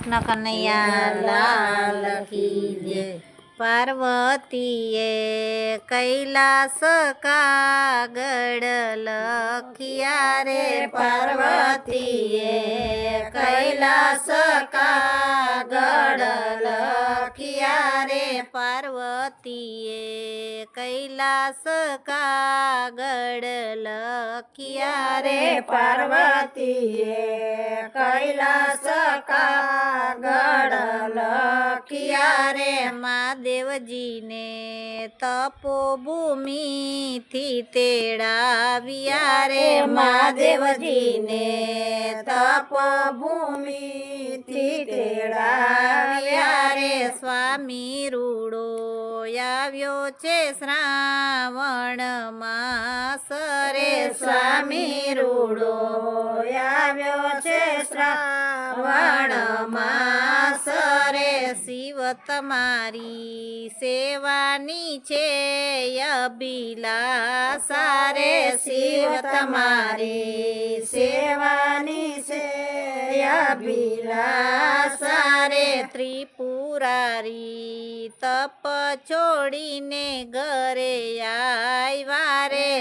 કૃષ્ણ કનૈયા લાલ કી જય પાર્વતીએ કૈલાસ કાગળ લખિયા રે. પાર્વતીએ કૈલાસ કાગળ લખિયા રે. પાર્વતીએ કૈલાસ કાગળ લખિયા રે. પાર્વતીએ કૈલાસ કાગળ લખિયા રે મહાદેવજીને તપોભૂમિથી તેડાવ્યા રે મહાદેવજીને તપભૂમિથી તેડાવ્યા રે સ્વામી રૂડો આવ્યો છે શ્રાવણ માસ રે સ્વામી રૂડો શિવ તમારી સેવાની છે અભિલાષા રે શિવ તમારી સેવાની છે અભિલાષા રે ત્રિપુરારી તપ છોડીને ઘરે આવ્યા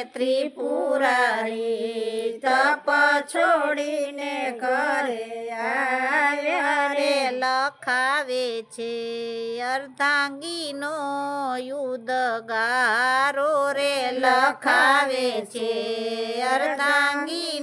ત્રિપુરારી તપ છોડીને ઘરે આવ્યા રે. લખાવે છે અર્ધાંગીનો યુદ્ધગારો રે. લખાવે છે અર્ધાંગીનો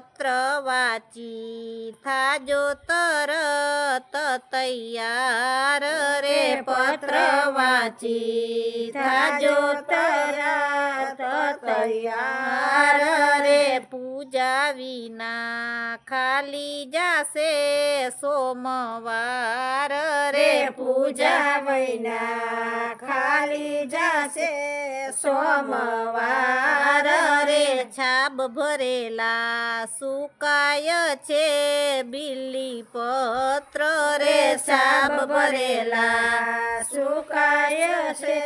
પત્ર વાંચી થાજો તરત તૈયાર રે પત્ર વાંચી થાજો તરત તૈયાર રે પૂજા વિના ખાલી જાશે સોમવાર રે પૂજા વિના ખાલી જશે સોમવાર રે છાબ ભરેલા સુકાય છે બિલી પત્ર રે છાબ ભરેલા સુકાય છે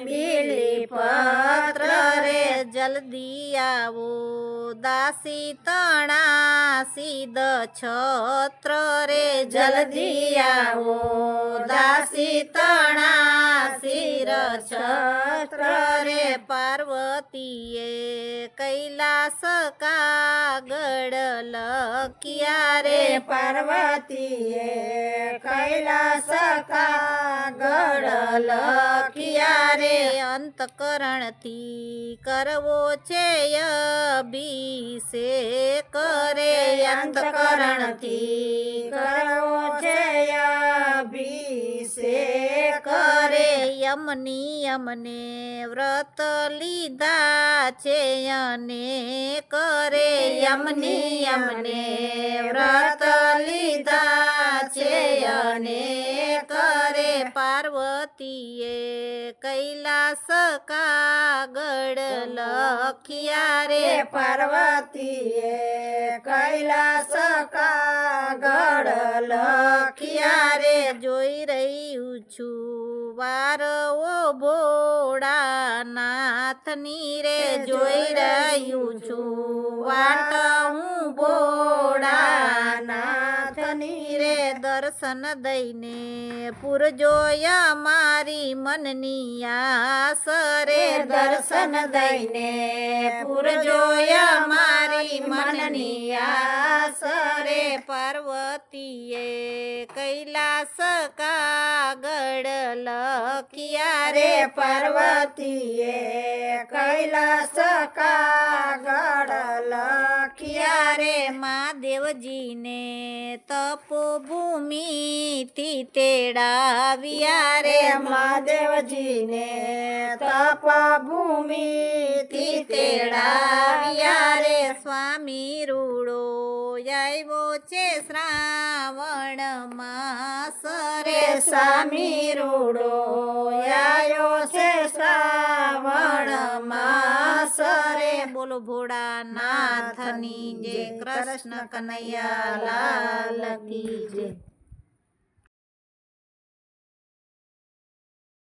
બીલી પત્ર રે જલ્દી આવો દાસી તણા સીધ છત્ર રે જલ્દી આવો દાસી તણા છત્ર રે પાર્વતીએ કૈલાસ કાગળ લખિયા રે. પાર્વતીએ કૈલાસ કાગળ લખિયા રે. અંતકરણથી કરવો છે અભિષેક રે અંતકરણથી કરવો અમને વ્રત લીધા છે અને કરે યમની અમને વ્રત લીધા છે અને કરે પાર્વતીએ કૈલાસ કાગળ લખિયા રે. પાર્વતીએ કૈલાસ કાગળ લખિયા રે. જોઈ રહ્યું છું વારવો ભોળાનાથની રે. જોઈ રહ્યું છું વાટ હું ભોળાનાથની રે. દર્શન દઈને પુરજોય મારી મનની આસરે દર્શન દઈને પુરજોય મારી મનની આસરે પાર્વતીએ. કૈલાસ કાગળ લખિયા રે પાર્વતીએ કૈલાસ કાગળ લખિયા રે. મહાદેવજીને તપોભૂમિથી તેડાવ્યા રે. મહાદેવજીને તપભૂમિથી તેડાવ્યા રે. સ્વામી શ્રાવણ માસ રે સ્વામી રૂડો આયો છે શ્રાવણ માસ રે બોલો ભોળાનાથની જે કૃષ્ણ કનૈયા લાલ કી જય